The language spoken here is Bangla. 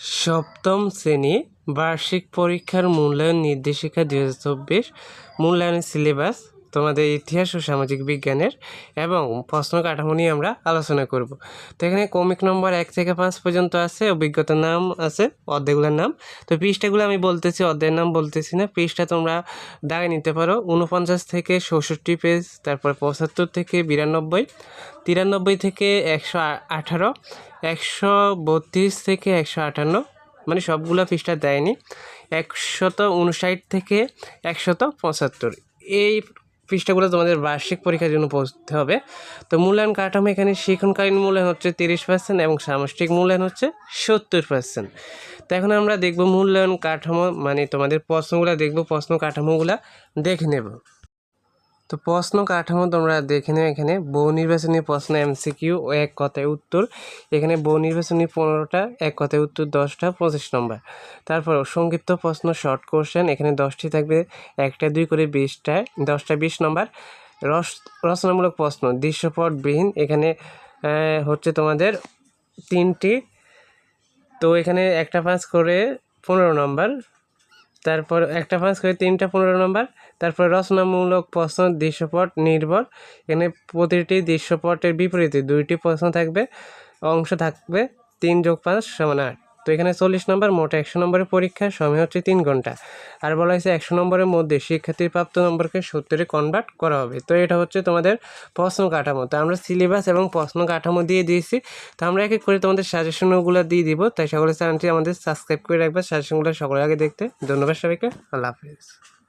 সপ্তম শ্রেণি বার্ষিক পরীক্ষার মূল্যায়ন নির্দেশিকা দুই হাজার চব্বিশ মূল্যায়নের সিলেবাস তোমাদের ইতিহাস ও সামাজিক বিজ্ঞানের এবং প্রশ্ন কাঠামো নিয়ে আমরা আলোচনা করব। তো এখানে কমিক নম্বর এক থেকে পাঁচ পর্যন্ত আছে, অভিজ্ঞতার নাম আছে, অর্ধেকগুলোর নাম। তো পৃষ্ঠাগুলো আমি বলতেছি অর্ধের নাম বলতেছি না। পৃষ্ঠা তোমরা দাগে নিতে পারো। উনপঞ্চাশ থেকে ষষট্টি পেজ, তারপর পঁচাত্তর থেকে বিরানব্বই, তিরানব্বই থেকে একশো আঠারো, একশো বত্রিশ থেকে একশো আটান্ন মানে সবগুলো পৃষ্ঠা দেয়নি। একশত উনষাট থেকে একশত পঁচাত্তর। এই পৃষ্ঠাগুলো তোমাদের বার্ষিক পরীক্ষার জন্য পৌঁছতে হবে। তো মূল্যায়ন কাঠামো এখানে শিক্ষণকালীন মূল্যায়ন হচ্ছে তিরিশ পার্সেন্ট এবং সামষ্টিক মূল্যায়ন হচ্ছে সত্তর পার্সেন্ট তো এখন আমরা দেখব মূল্যায়ন কাঠামো মানে তোমাদের প্রশ্নগুলো দেখব, প্রশ্ন কাঠামোগুলো দেখে নেব। তো প্রশ্ন কাঠামো তোমরা দেখে নেও এখানে। বহু নির্বাচনী প্রশ্ন, এমসিকিউ ও এক কথায় উত্তর। এখানে বহু নির্বাচনী পনেরোটা, এক কথায় উত্তর দশটা, পঁচিশ নম্বর। তারপর সংক্ষিপ্ত প্রশ্ন শর্ট কোশ্চেন এখানে দশটি থাকবে। একটা, দুই করে বিশটায় দশটা বিশ নম্বর। রস, রচনামূলক প্রশ্ন, দৃশ্যপটবিহীন, এখানে হচ্ছে তোমাদের তিনটি। তো এখানে একটা পাঁচ করে পনেরো নম্বর। তারপর একটা পাঁচ করে তিনটা পনেরো নম্বর। তারপর রচনামূলক প্রশ্ন, দৃশ্যপট, নির্ভর। এখানে প্রতিটি দৃশ্যপটের বিপরীতে দুইটি প্রশ্ন থাকবে, অংশ থাকবে, তিন যোগ পাঁচ সমান আট। তো এখানে চল্লিশ নম্বর, মোট একশো নম্বরের পরীক্ষার সময় হচ্ছে তিন ঘণ্টা। আর বলা হয়েছে একশো নম্বরের মধ্যে শিক্ষার্থীর প্রাপ্ত নম্বরকে সত্তরে কনভার্ট করা হবে। তো এটা হচ্ছে তোমাদের প্রশ্ন কাঠামো। তো আমরা সিলেবাস এবং প্রশ্ন কাঠামো দিয়ে দিয়েছি। তো আমরা এক এক করে তোমাদের সাজেশনগুলো দিয়ে দিব। তাই সকলের চ্যানেলটি আমাদের সাবস্ক্রাইব করে রাখবে। সাজেশনগুলো সকলের আগে দেখতে। ধন্যবাদ সবাইকে। আল্লাহ হাফিজ।